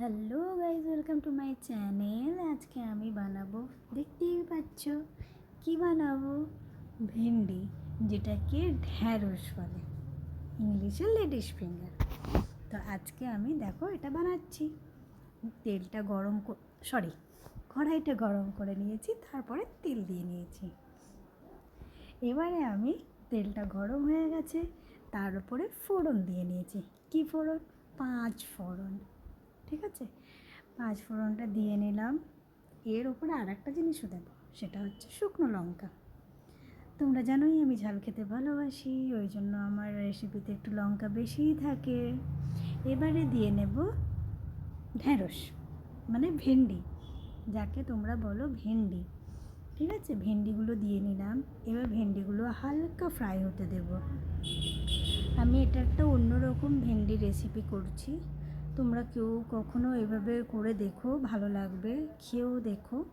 Hello guys welcome to my channel. আজকে আমি বানাবো, দেখতেই পাচ্ছ কি বানাবো? ভেন্ডি, যেটাকে ঢ্যাঁড়স বলে ইংলিশে লেডিস ফিঙ্গার। তো আজকে আমি, দেখো, এটা বানাচ্ছি। তেলটা গরম সরি, কড়াইটা গরম করে নিয়েছি, তারপরে তেল দিয়ে নিয়েছি। এবারে আমি, তেলটা গরম হয়ে গেছে, তার উপরে ফোড়ন দিয়ে নিয়েছি। কি ফোড়ন? পাঁচ ফোড়ন। ঠিক আছে? পাঁচ ফোড়নটা দিয়ে নিলাম। এর ওপরে আর একটা জিনিসও দেবো, সেটা হচ্ছে শুকনো লঙ্কা। তোমরা জানোই আমি ঝাল খেতে ভালোবাসি, ওই জন্য আমার রেসিপিতে একটু লঙ্কা বেশিই থাকে। এবারে দিয়ে নেব ঢ্যাঁড়স মানে ভেন্ডি, যাকে তোমরা বলো ভেন্ডি। ঠিক আছে? ভেন্ডিগুলো দিয়ে নিলাম। এবার ভেন্ডিগুলো হালকা ফ্রাই হতে দেব। আমি এটা একটা অন্যরকম ভেন্ডি রেসিপি করছি। তোমরা কেউ কখনো এভাবে করে দেখো, ভালো লাগবে, খেয়েও দেখো।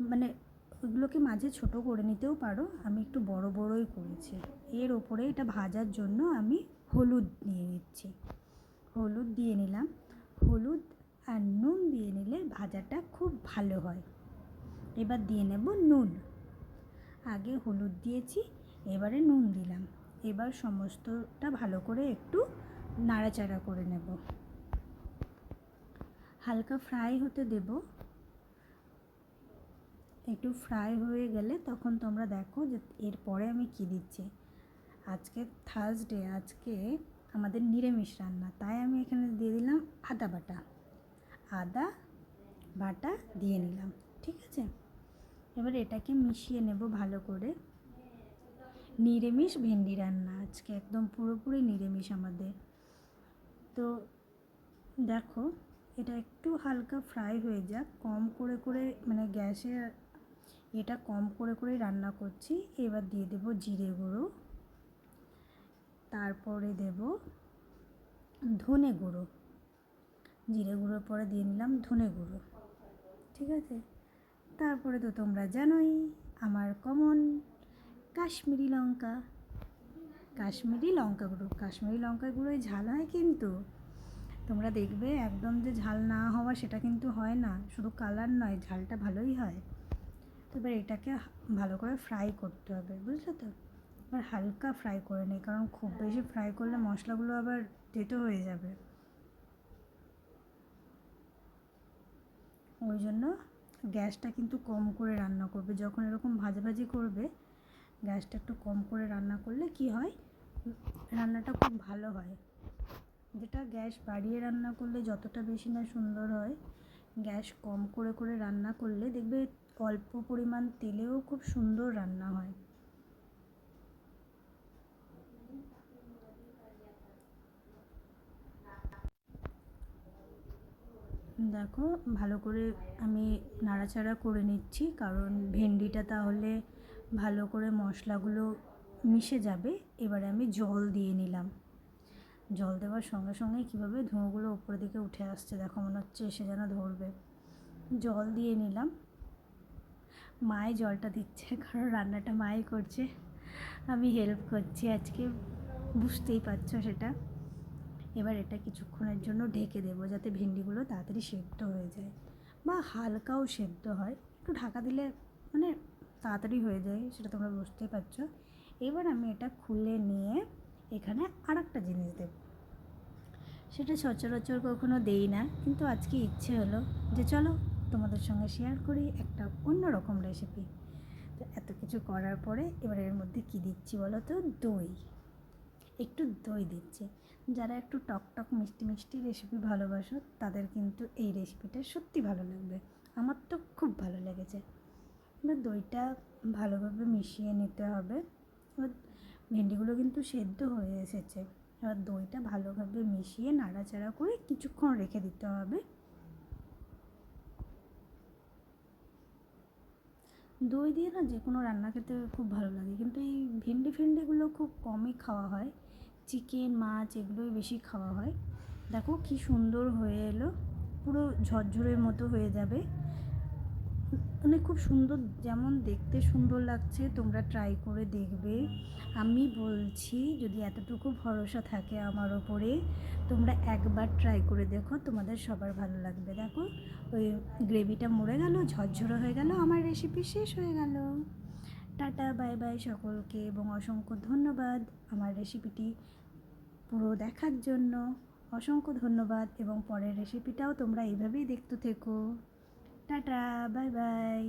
মানে ওগুলোকে মাঝে ছোট করে নিতেও পারো, আমি একটু বড় বড়ই করেছি। এর ওপরে এটা ভাজার জন্য আমি হলুদ নিয়ে নিচ্ছি। হলুদ দিয়ে নিলাম। হলুদ আর নুন দিয়ে নিলে ভাজাটা খুব ভালো হয়। এবার দিয়ে নেব নুন। আগে হলুদ দিয়েছি, এবারে নুন দিলাম। এবার সমস্তটা ভালো করে একটু নাড়াচাড়া করে নেব। হালকা ফ্রাই হতে দেব। একটু ফ্রাই হয়ে গেলে তখন তোমরা দেখো যে এরপরে আমি কি দিচ্ছি। আজকে থার্সডে, আজকে আমাদের নিরামিষ রান্না, তাই আমি এখানে দিয়ে দিলাম আদা বাটা। আদা বাটা দিয়ে নিলাম, ঠিক আছে? এবার এটাকে মিশিয়ে নেব ভালো করে। নিরামিষ ভেন্ডি রান্না, আজকে একদম পুরোপুরি নিরামিষ আমাদের। তো দেখো এটা একটু হালকা ফ্রাই হয়ে যাক। কম করে করে মানে গ্যাসে এটা কম করে করেই রান্না করছি। এবার দিয়ে দেব জিরে গুঁড়ো। তারপরে দেব ধনে গুঁড়ো। জিরে গুঁড়োর পরে দিয়ে নিলাম ধনে গুঁড়ো। ঠিক আছে? তারপরে তো তোমরা জানোই, আমার কমন কাশ্মীরি লঙ্কা। কাশ্মীরি লঙ্কা গুঁড়ো। কাশ্মীরি লঙ্কা গুঁড়োয় ঝাল হয় কিন্তু। তোমরা দেখবে একদম যে ঝাল না হওয়া সেটা কিন্তু হয় না। শুধু কালার নয়, ঝালটা ভালোই হয়। তো এবার এটাকে ভালো করে ফ্রাই করতে হবে, বুঝলে তো? এবার হালকা ফ্রাই করে নিই কারণ খুব বেশি ফ্রাই করলে মশলাগুলো আবার তেতো হয়ে যাবে। ওই জন্য গ্যাসটা কিন্তু কম করে রান্না করবে। যখন এরকম ভাজাভাজি করবে, গ্যাসটা একটু কম করে রান্না করলে কি হয়? রান্নাটা খুব ভালো হয়। যেটা গ্যাস বাড়িয়ে রান্না করলে যতটা বেশি না সুন্দর হয়, গ্যাস কম করে করে রান্না করলে দেখবে অল্প পরিমাণ তেলেও খুব সুন্দর রান্না হয়। দেখো, ভালো করে আমি নাড়াচাড়া করে নিচ্ছি, কারণ ভেন্ডিটা তাহলে ভালো করে মশলাগুলো মিশে যাবে। এবারে আমি জল দিয়ে নিলাম। জল দেওয়ার সঙ্গে সঙ্গে কীভাবে ধোঁয়াগুলো উপরের দিকে উঠে আসছে, দেখো মনে হচ্ছে এসে যেন ধরবে। জল দিয়ে নিলাম। মায়ে জলটা দিচ্ছে, কারণ রান্নাটা মাই করছে। আমি হেল্প করছি আজকে, বুঝতেই পারছ সেটা। এবার এটা কিছুক্ষণের জন্য ঢেকে দেবো, যাতে ভেন্ডিগুলো তাড়াতাড়ি সেদ্ধ হয়ে যায় বা হালকাও সেদ্ধ হয়। একটু ঢাকা দিলে মানে তাড়াতাড়ি হয়ে যায়, সেটা তোমরা বুঝতেই পারছ। এবার আমি এটা খুলে নিয়ে এখানে আর একটা জিনিস দেব। সেটা সচরাচর কখনো দেই না, কিন্তু আজকে ইচ্ছে হলো যে চলো তোমাদের সঙ্গে শেয়ার করি একটা অন্য রকম রেসিপি তো এত কিছু করার পরে এবার এর মধ্যে কী দিচ্ছি বলো তো? দই। একটু দই দিচ্ছি। যারা একটু টক টক মিষ্টি মিষ্টি রেসিপি ভালোবাসো, তাদের কিন্তু এই রেসিপিটা সত্যি ভালো লাগবে। আমার তো খুব ভালো লেগেছে। এবার দইটা ভালোভাবে মিশিয়ে নিতে হবে। ভেন্ডিগুলো কিন্তু সেদ্ধ হয়ে এসেছে। এবার দইটা ভালোভাবে মিশিয়ে নাড়াচাড়া করে কিছুক্ষণ রেখে দিতে হবে। দই দিয়ে না যে কোনো রান্না খেতে খুব ভালো লাগে। কিন্তু এই ভেন্ডি ফেন্ডিগুলো খুব কমই খাওয়া হয়। চিকেন, মাছ এগুলোই বেশি খাওয়া হয়। দেখো কি সুন্দর হয়ে এলো। পুরো ঝরঝরের মতো হয়ে যাবে। মানে খুব সুন্দর, যেমন দেখতে সুন্দর লাগছে, তোমরা ট্রাই করে দেখবে। আমি বলছি, যদি এতটুকু ভরসা থাকে আমার ওপরে তোমরা একবার ট্রাই করে দেখো, তোমাদের সবার ভালো লাগবে। দেখো, ওই গ্রেভিটা মরে গেল, ঝরঝরে হয়ে গেল, আমার রেসিপি শেষ হয়ে গেল। টাটা বাই বাই সকলকে, এবং অসংখ্য ধন্যবাদ আমার রেসিপিটি পুরো দেখার জন্য। অসংখ্য ধন্যবাদ, এবং পরের রেসিপিটাও তোমরা এইভাবেই দেখতে থেকো। Tata bye bye